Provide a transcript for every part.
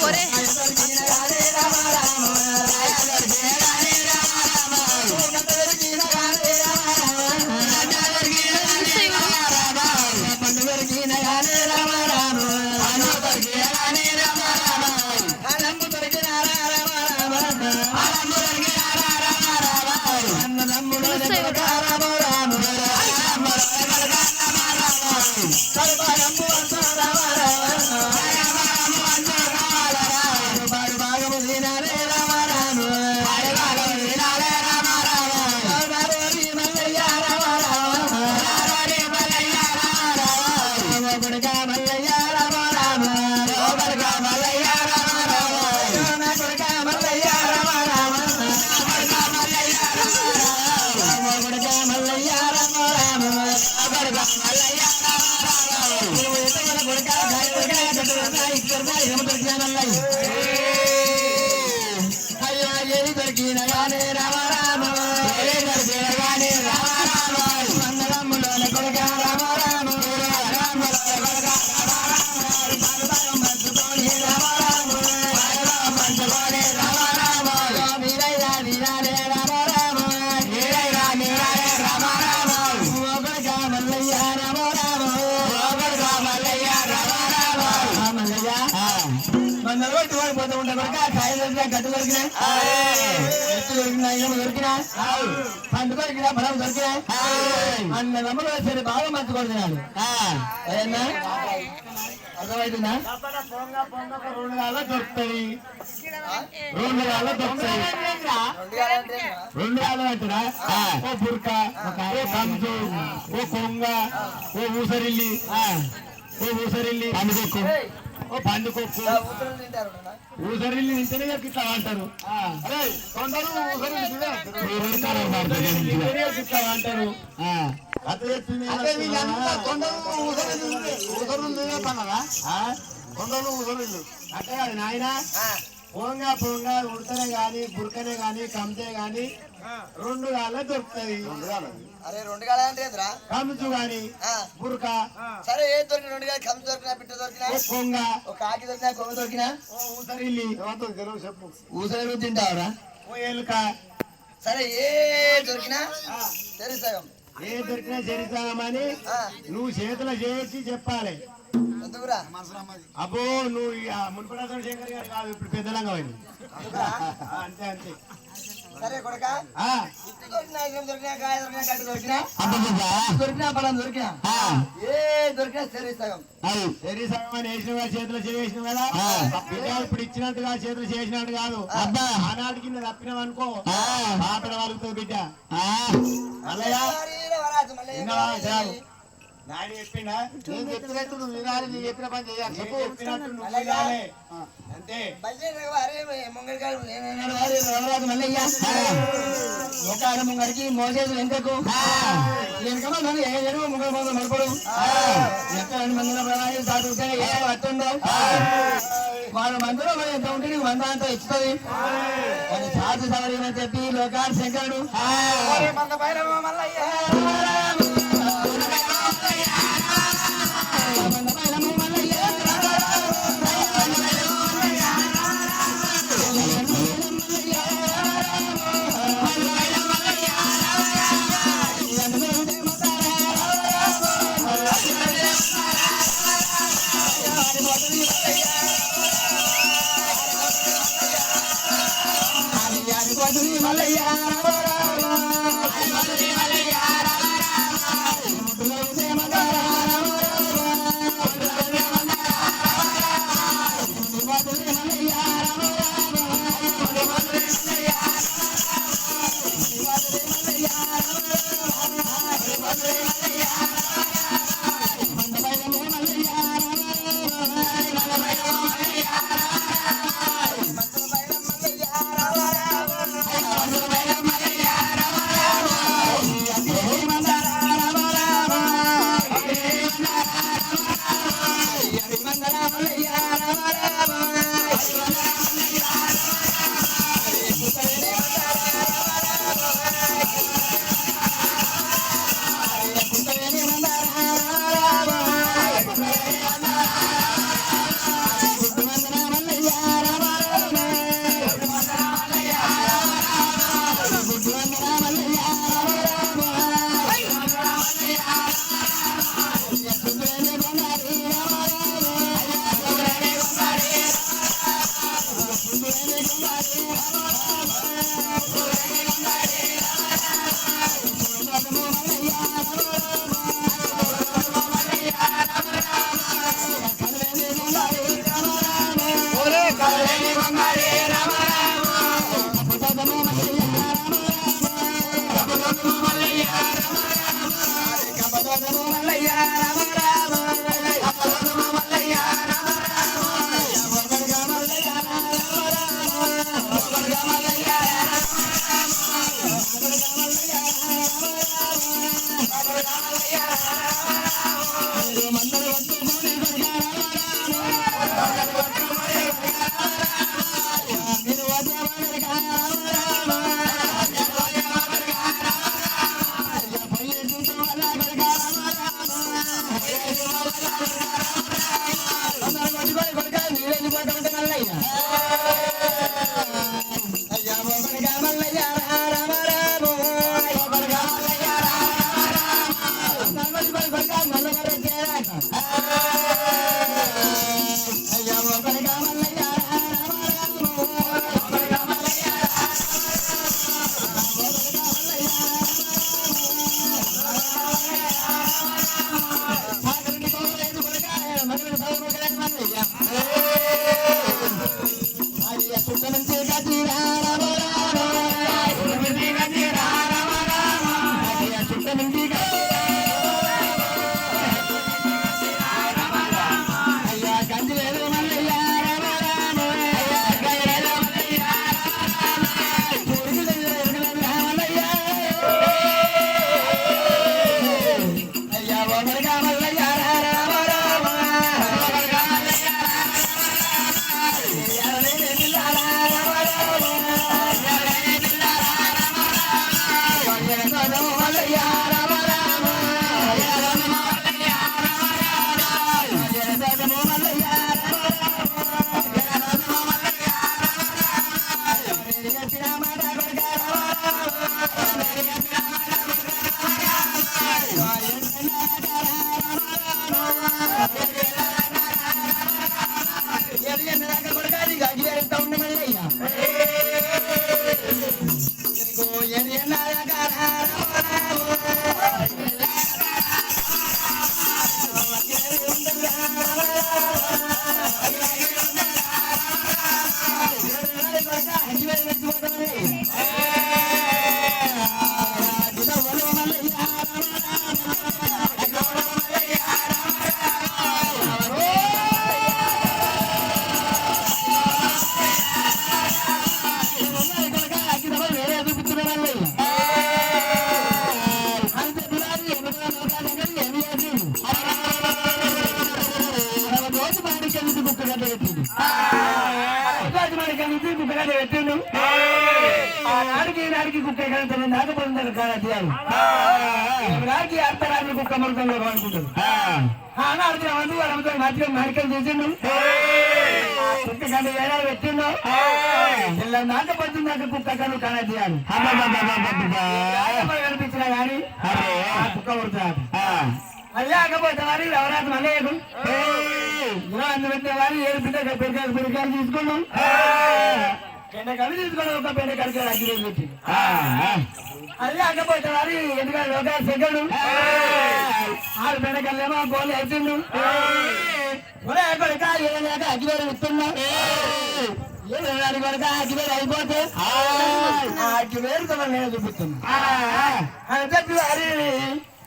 పోరే గట్టు దొరికినా ఎత్తు దొరికినా బలం అన్న నమ్మకం సరే బాగా అదేనా అర్థమవుతుందా రెండు గాల దొరుకుతాయి రెండు గాల దొరుకుతాయి రెండు గాలు అంటారా ఓ బుర్క ఓ కంచు ఓ కొంగ ఓ ఊసరిల్లి ఓ ఊసరిల్లి పండుకొక్కు ఓ పండుకొక్కు ఊసరిల్లి నింటేనే ఇట్లా అంటారు ఇట్లా అంటారు కొండలు ఊసరిల్లు అంటే అది నాయన పోంగా పోంగా ఉడతనే గాని బురకనే గాని కంతే గాని రెండు గాల దొరుకుతాయి. అరే రెండు కాలం అంటే ఏందిరా? కంచు గాని బురక సరే ఏం దొరికిన రెండు కాలం కమ్మి దొరికినా పిట్ట దొరికినా? కొంగ? ఒక కాకి దొరికినా కొమ్మ దొరికినా? ఓ ఊసరిల్లి. చెప్పు ఊసరి తింటావురా? ఓ ఎలుక సరే ఏ దొరికినా సరే సగం. ఏ దొరికినా చరితామని ఆ, నువ్వు చేతులు చేసి చెప్పాలి. ఎందుకురా? అబ్బో నువ్వు మున్పడాసం శంకర్ గారు కాదు ఇప్పుడు పెద్దలంగా అంతే అంతే. సరే కొడక. దొరికినా ఏం దొరికినా బలం ఏ సరే సగం. శరీ సగం అని వేసిన కదా చేతులు చేసిన కదా? బిడ్డ ఇప్పుడు ఇచ్చినట్టుగా చేతులు చేసినట్టు కాదు. అబ్బా. ఆనాటి కింద తప్పినాం అనుకో. పాపడ వాళ్ళతో బిడ్డ. అల్లయ్య మళ్ళీ. నాయన చెప్పిండా నేను చెప్పినట్టు నువ్వు వినాలి నేను చెప్పిన పని చేయాలి. చెప్పు. చెప్పినట్టు నువ్వు వినాలి. అంతే. ముంగడికి ఎంతకు నన్ను ఏ ముంగడు ముందు ఎక్కడ రెండు మందిలో ప్రణాళిక సాగుతుంటే ఏ పట్టుండవు వాళ్ళ మందిలో మరి ఎంత ఉంటే నీకు వంద అంతా ఇస్తుంది అది సాధు సవరిమని చెప్పి లోకాన్ శంకరుడు. మందరు వస్తు Come on, come on. పెట్టిండు. ఆనాడికి నాడికి కుక్క కలిసి నాకపోతుంది కాదు నాడికి అర్థరాత్రి కుక్క అనుకుంటాడు ఆనాడికి మందు వాళ్ళతో నాటిక నాటికలు చేసిండు. కుక్క ఏడాది పెట్టిండు ఇలా నాటపడుతుంది నాకు కుక్క కను కానతీయాలి కనిపించినా కానీ కుక్క పడుతుంది అది లేకపోతే వారి ఎవరాత్రి మళ్ళీ అందుబట్టే వారి ఏడు బిడ్డ పెరికాయలు పెరికాయలు తీసుకున్నాం పెండ కవి ఒక పెండ అగ్గి పెట్టి అది వారి ఎందుకంటే లోకాలు సెగడు ఆరు వేసిండు కొడుక ఇస్తున్నా కొడుక అయిపోతే ఆ నేను చూపిస్తున్నా అని చెప్పి వారి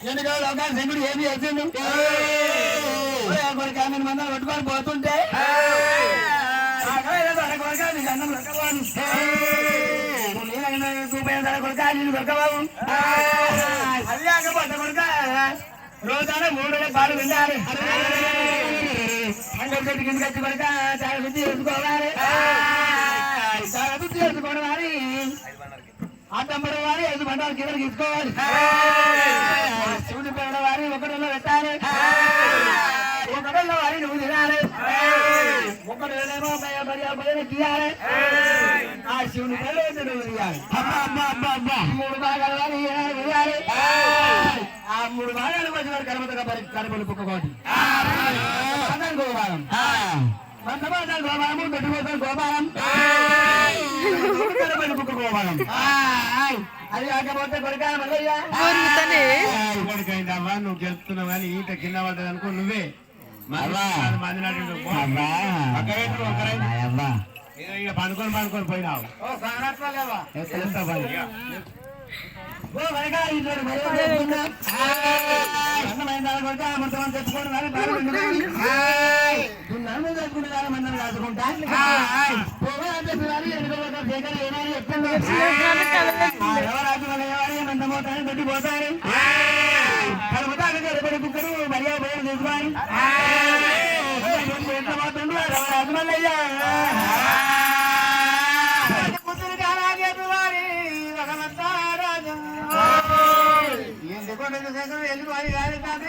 ఎందుకంటే లోకాలు సెగడు ఏమి వేసిండు ఒరే కొడుక నేను మందలు పట్టుకొని పోతుంటే రోజాన మూడు పాలు అందరి చెట్టు వచ్చి కొడుక చాలా శుద్ధి చేసుకోవాలి చాలా శుద్ధి చేసుకోవడం వారి అడ్డంబడి వారి ఐదు బండాలు కింద తీసుకోవాలి. శివుడి పేడ వారి ఒకటిలో పెట్టాలి. ఒకటిలో వారి నువ్వు తినాలి. ఒకటి ఏమో భయ తీయాలి ఆ శివుని పేరు నువ్వు తీయాలి మూడు భాగాలు వారి వేయాలి ఆ మూడు భాగాలు వచ్చి వారి కడపతగా కడపలు కుక్కకోటి గోపాలం మందమాదాలు గోపాలము పెట్టుకోతారు గోపాలం. కడపలు కుక్క గోపాలం. అది కాకపోతే కొడుక మల్లయ్య. కొడుకైందవ్వా నువ్వు గెలుస్తున్నావు కానీ ఈట కింద పడ్డది అనుకో నువ్వే. పండుకొని పండుకొని పోయినావు. ఓ వరగా ఇద్దరు మరో చేసుకున్నా. అన్నమైన దాని కొడుక అమృతం తెచ్చుకోండి కానీ. దున్నాను తెచ్చుకుంటే కానీ మందరం కాచుకుంటా. పోవాలని చెప్పి వారు ఎన్నుకోబోతారు. శేఖర్ ఏనాడు చెప్పిండు. ఆ ఎవరాజు వాళ్ళ ఎవరి మందమోతారని పెట్టి పోతారు. కలుపుతారు కలుపుతారు కుక్కరు మర్యాద పోయి తీసుకొని ఎంత పోతుండు రాజు మల్లయ్య ఎందుకు మీకు దగ్గర ఎందుకు అది కాదు కాదు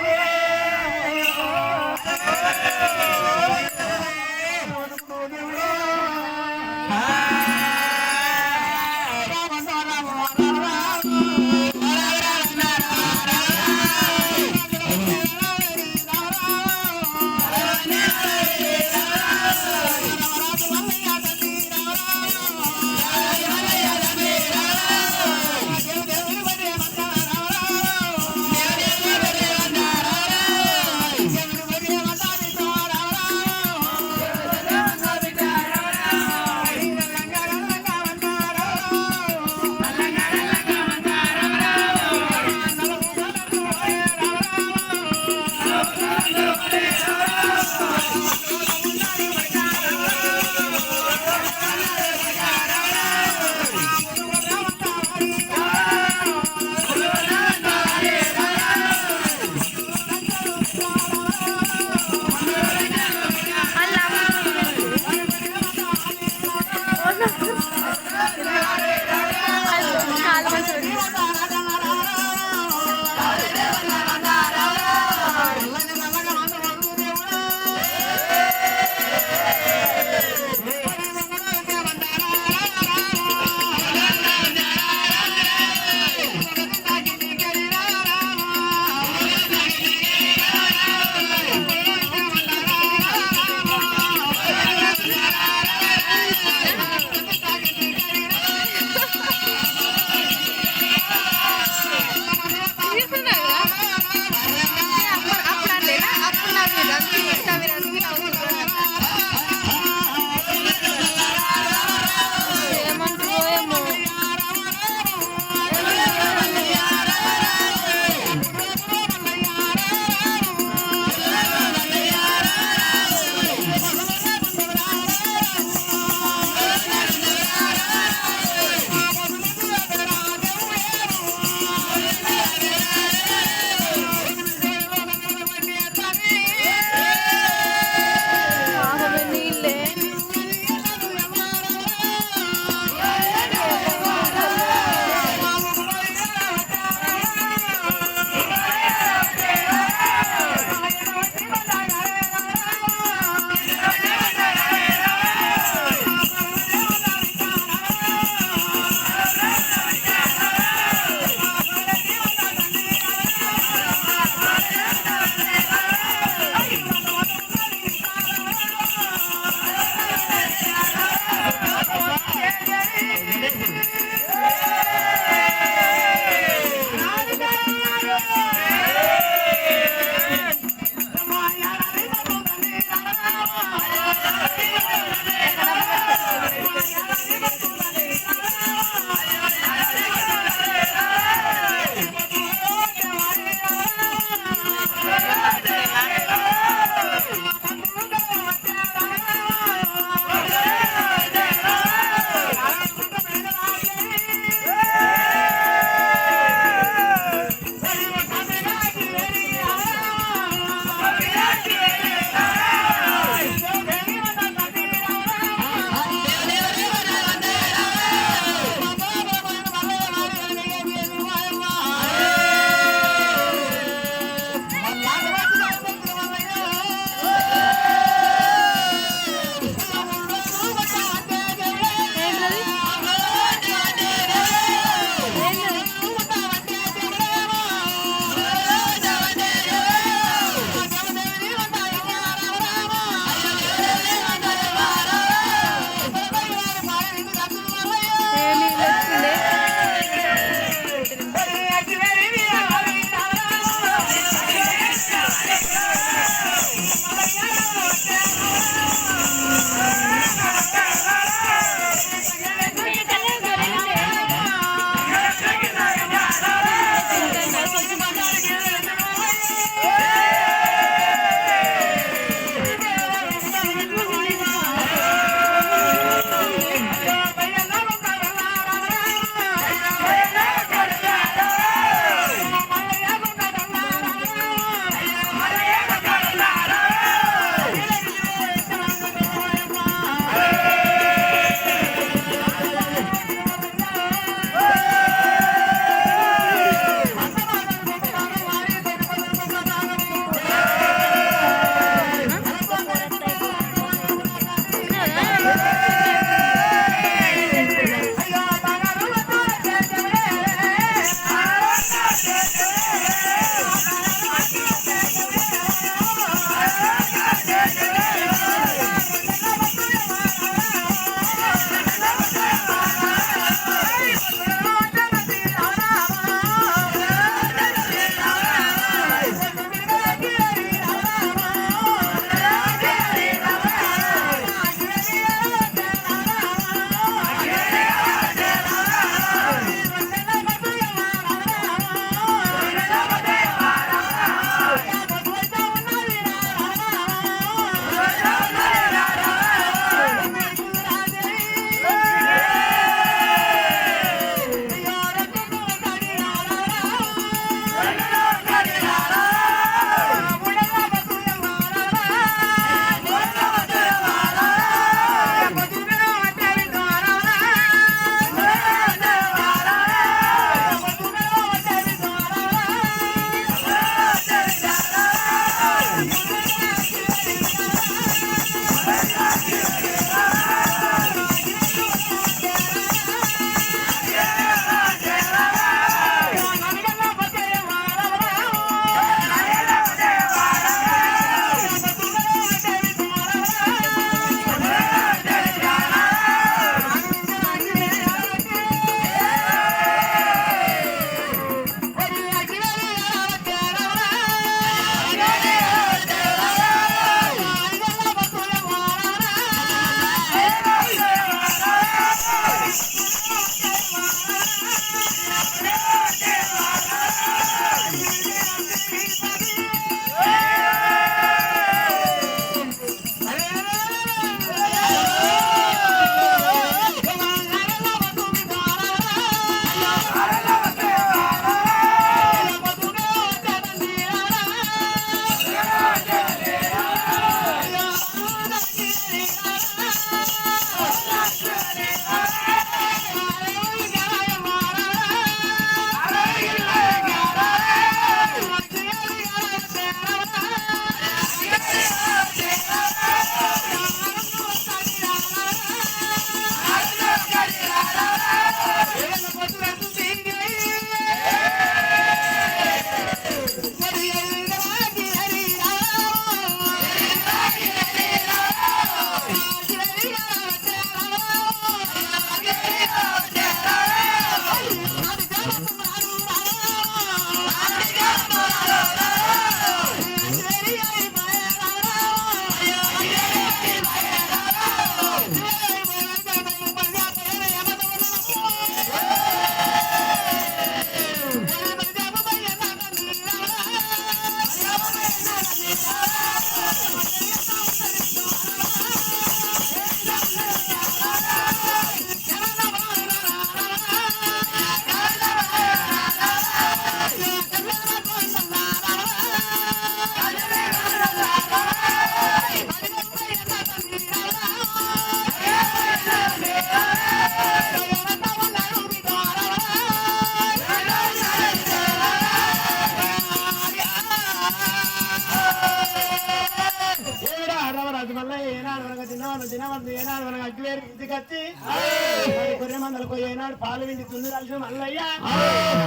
మల్లయ్య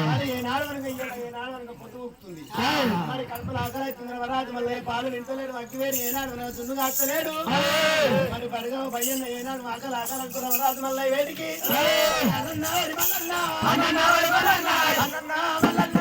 మరి ఏనాడు వనక ఇయ్యాల ఏనాడు వనక పొత్తు ఊపుతుంది. మరి కడుపులు ఆకలి అవుతుంది వరాజు మల్లయ్య పాలు వింటలేడు అగ్గివేరు ఏనాడు తుండు కాస్తలేడు మరి పడగ భయ్యన్న ఏనాడు ఆకలి ఆకలి అంటున్న వరాజు మల్లయ్య వేడికి అన్నన్నా వరి మల్లన్న. అన్నన్నా వరి మల్లన్న అన్నన్నా మల్లన్న.